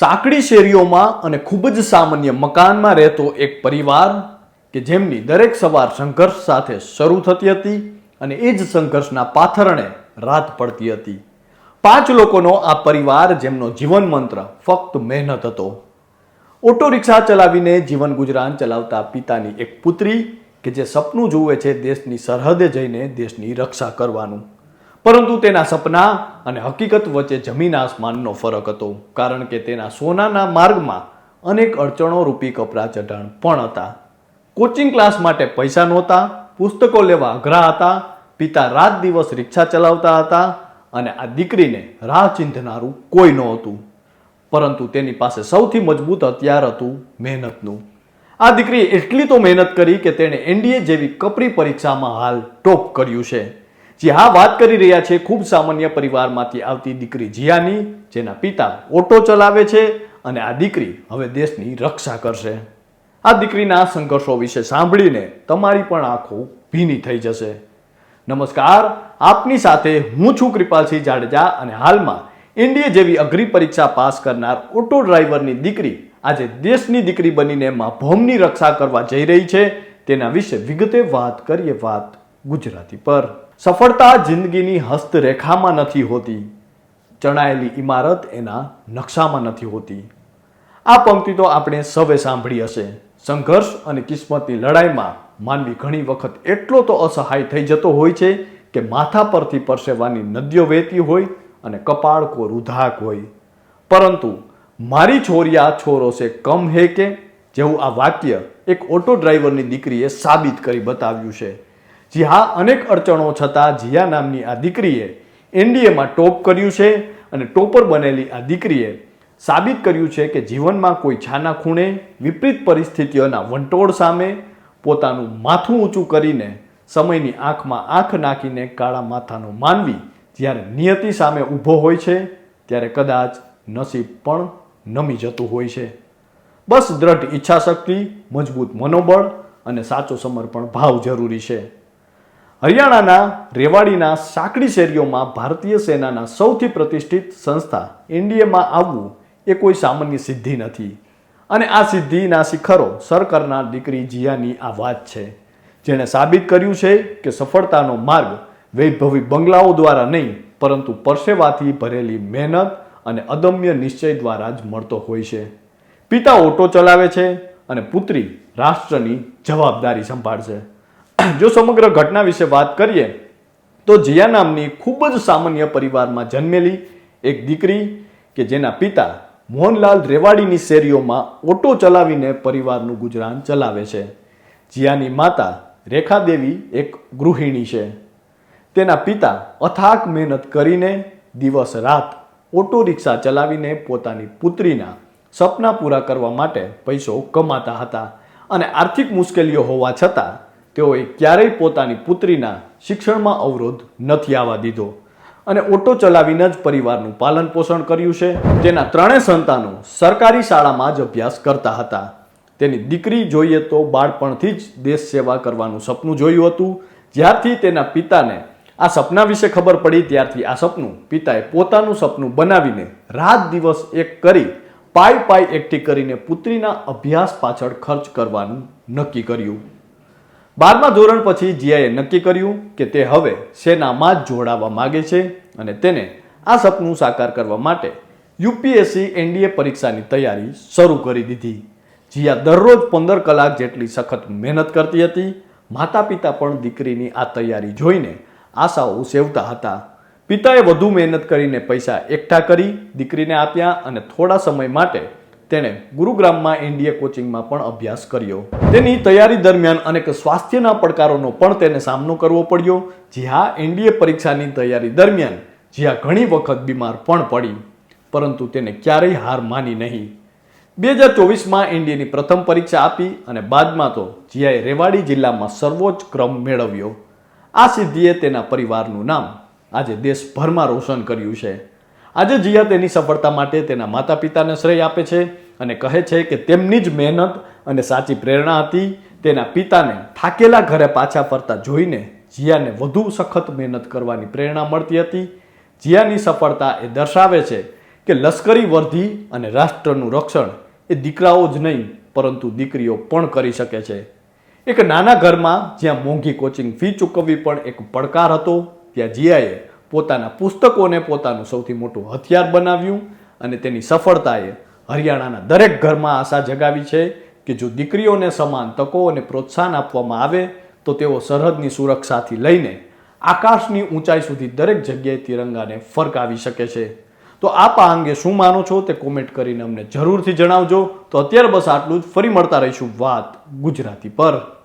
સાંકડી શેરીઓમાં અને ખૂબ જ સામાન્ય મકાનમાં રહેતો એક પરિવાર કે જેમની દરેક સવાર સંઘર્ષ સાથે શરૂ થતી હતી અને એ જ સંઘર્ષના પાથરણે રાત પડતી હતી. પાંચ લોકોનો આ પરિવાર જેમનો જીવન મંત્ર ફક્ત મહેનત હતો. ઓટો રિક્ષા ચલાવીને જીવન ગુજરાન ચલાવતા પિતાની એક પુત્રી કે જે સપનું જુએ છે દેશની સરહદે જઈને દેશની રક્ષા કરવાનું. પરંતુ તેના સપના અને હકીકત વચ્ચે જમીન આસમાનનો ફરક હતો, કારણ કે તેના સોનાના માર્ગમાં અનેક અડચણો રૂપી કપરા ચઢાણ પણ હતા. કોચિંગ ક્લાસ માટે પૈસા નહોતા, પુસ્તકો લેવા અઘરા હતા, પિતા રાત દિવસ રિક્ષા ચલાવતા હતા અને આ દીકરીને રાહ ચીંધનારું કોઈ નહોતું. પરંતુ તેની પાસે સૌથી મજબૂત હથિયાર હતું મહેનતનું. આ દીકરીએ એટલી તો મહેનત કરી કે તેણે એનડીએ જેવી કપરી પરીક્ષામાં હાલ ટોપ કર્યું છે. જે હા વાત કરી રહ્યા છે, ખૂબ સામાન્ય પરિવારમાંથી આવતી દીકરી જિયાની, જેના પિતા ઓટો ચલાવે છે અને આ દીકરી હવે દેશની રક્ષા કરશે. આ દીકરીના સંઘર્ષો વિશે સાંભળીને તમારી પણ આંખો ભીની થઈ જશે. નમસ્કાર, આપની સાથે હું છું કૃપાલસિંહ જાડેજા અને હાલમાં એનડીએ જેવી અઘરી પરીક્ષા પાસ કરનાર ઓટો ડ્રાઈવરની દીકરી આજે દેશની દીકરી બનીને મા ભૌમની રક્ષા કરવા જઈ રહી છે. તેના વિશે વિગતે વાત કરીએ વાત ગુજરાતી પર. સફળતા જિંદગીની હસ્તરેખામાં નથી હોતી. ચણાયેલી ઇમારત એના નકશામાં નથી હોતી. આ પંક્તિ તો આપણે સૌએ સાંભળી હશે. સંઘર્ષ અને કિસ્મતની લડાઈમાં માનવી ઘણી વખત એટલો તો અસહાય થઈ જતો હોય છે કે માથા પરથી પરસેવાની નદીઓ વહેતી હોય અને કપાળ કો રૂધાક હોય. પરંતુ મારી છોરિયા છોરો છે કમ હે કે? જેવું આ વાક્ય એક ઓટો ડ્રાઈવરની દીકરીએ સાબિત કરી બતાવ્યું છે. જી હા, અનેક અડચણો છતાં જીયા નામની આ દીકરીએ એનડીએમાં ટોપ કર્યું છે અને ટોપર બનેલી આ દીકરીએ સાબિત કર્યું છે કે જીવનમાં કોઈ છાના ખૂણે, વિપરીત પરિસ્થિતિઓના વંટોળ સામે પોતાનું માથું ઊંચું કરીને સમયની આંખમાં આંખ નાખીને કાળા માથાનો માનવી જ્યારે નિયતિ સામે ઊભો હોય છે, ત્યારે કદાચ નસીબ પણ નમી જતું હોય છે. બસ દ્રઢ ઈચ્છાશક્તિ, મજબૂત મનોબળ અને સાચો સમર્પણ ભાવ જરૂરી છે. હરિયાણાના રેવાડીના સાંકડી શેરીઓમાં ભારતીય સેનાના સૌથી પ્રતિષ્ઠિત સંસ્થા એનડીએમાં આવવું એ કોઈ સામાન્ય સિદ્ધિ નથી. અને આ સિદ્ધિના શિખરો સર દીકરી જિયાની આ વાત છે. જેણે સાબિત કર્યું છે કે સફળતાનો માર્ગ વૈભવી બંગલાઓ દ્વારા નહીં, પરંતુ પરસેવાથી ભરેલી મહેનત અને અદમ્ય નિશ્ચય દ્વારા જ મળતો હોય છે. પિતા ઓટો ચલાવે છે અને પુત્રી રાષ્ટ્રની જવાબદારી સંભાળશે. જો સમગ્ર ઘટના વિશે વાત કરીએ, તો જીયા નામની ખૂબ જ સામાન્ય પરિવારમાં જન્મેલી એક દીકરી કે જેના પિતા મોહનલાલ રેવાડીની શેરીઓમાં ઓટો ચલાવીને પરિવારનું ગુજરાન ચલાવે છે. જીયાની માતા રેખાદેવી એક ગૃહિણી છે. તેના પિતા અથાક મહેનત કરીને દિવસ રાત ઓટો રિક્ષા ચલાવીને પોતાની પુત્રીના સપના પૂરા કરવા માટે પૈસો કમાતા હતા અને આર્થિક મુશ્કેલીઓ હોવા છતાં તેઓએ ક્યારેય પોતાની પુત્રીના શિક્ષણમાં અવરોધ નથી આવવા દીધો. અને ઓટો ચલાવીને જ પરિવારનું પાલન પોષણ કર્યું છે. તેના ત્રણેય સંતાનો સરકારી શાળામાં જ અભ્યાસ કરતા હતા. તેની દીકરી જોઈએ તો બાળપણથી જ દેશ સેવા કરવાનું સપનું જોયું હતું. જ્યારથી તેના પિતાને આ સપના વિશે ખબર પડી, ત્યારથી આ સપનું પિતાએ પોતાનું સપનું બનાવીને રાત દિવસ એક કરી પાય પાય એકઠી કરીને પુત્રીના અભ્યાસ પાછળ ખર્ચ કરવાનું નક્કી કર્યું. બારમા ધોરણ પછી જીયાએ નક્કી કર્યું કે તે હવે સેનામાં જ જોડાવા માગે છે અને તેને આ સપનું સાકાર કરવા માટે યુપીએસસી એનડીએ પરીક્ષાની તૈયારી શરૂ કરી દીધી. જીયા દરરોજ પંદર કલાક જેટલી સખત મહેનત કરતી હતી. માતા પિતા પણ દીકરીની આ તૈયારી જોઈને આશાઓ સેવતા હતા. પિતાએ વધુ મહેનત કરીને પૈસા એકઠા કરી દીકરીને આપ્યા અને થોડા સમય માટે તેણે ગુરુગ્રામમાં એનડીએ કોચિંગમાં પણ અભ્યાસ કર્યો. તેની તૈયારી દરમિયાન અનેક સ્વાસ્થ્યના પડકારોનો પણ તેને સામનો કરવો પડ્યો. જ્યાં એનડીએ પરીક્ષાની તૈયારી દરમિયાન જ્યાં ઘણી વખત બીમાર પણ પડી, પરંતુ તેને ક્યારેય હાર માની નહીં. બે હજાર ચોવીસમાં એનડીએની પ્રથમ પરીક્ષા આપી અને બાદમાં તો જીયાએ રેવાડી જિલ્લામાં સર્વોચ્ચ ક્રમ મેળવ્યો. આ સિદ્ધિએ તેના પરિવારનું નામ આજે દેશભરમાં રોશન કર્યું છે. આજે જીયા તેની સફળતા માટે તેના માતા પિતાને શ્રેય આપે છે અને કહે છે કે તેમની જ મહેનત અને સાચી પ્રેરણા હતી. તેના પિતાને થાકેલા ઘરે પાછા ફરતા જોઈને જીયાને વધુ સખત મહેનત કરવાની પ્રેરણા મળતી હતી. જીયાની સફળતા એ દર્શાવે છે કે લશ્કરી વર્ધી અને રાષ્ટ્રનું રક્ષણ એ દીકરાઓ જ નહીં, પરંતુ દીકરીઓ પણ કરી શકે છે. એક નાના ઘરમાં જ્યાં મોંઘી કોચિંગ ફી ચૂકવવી પણ એક પડકાર હતો, ત્યાં જીયાએ પોતાના પુસ્તકોને પોતાનું સૌથી મોટું હથિયાર બનાવ્યું અને તેની સફળતાએ હરિયાણાના દરેક ઘરમાં આશા જગાવી છે કે જો દીકરીઓને સમાન તકો અને પ્રોત્સાહન આપવામાં આવે, તો તેઓ સરહદની સુરક્ષાથી લઈને આકાશની ઊંચાઈ સુધી દરેક જગ્યાએ તિરંગાને ફરકાવી શકે છે. તો આપ આ અંગે શું માનો છો તે કોમેન્ટ કરીને અમને જરૂરથી જણાવજો. તો અત્યારે બસ આટલું જ. ફરી મળતા રહીશું વાત ગુજરાતી પર.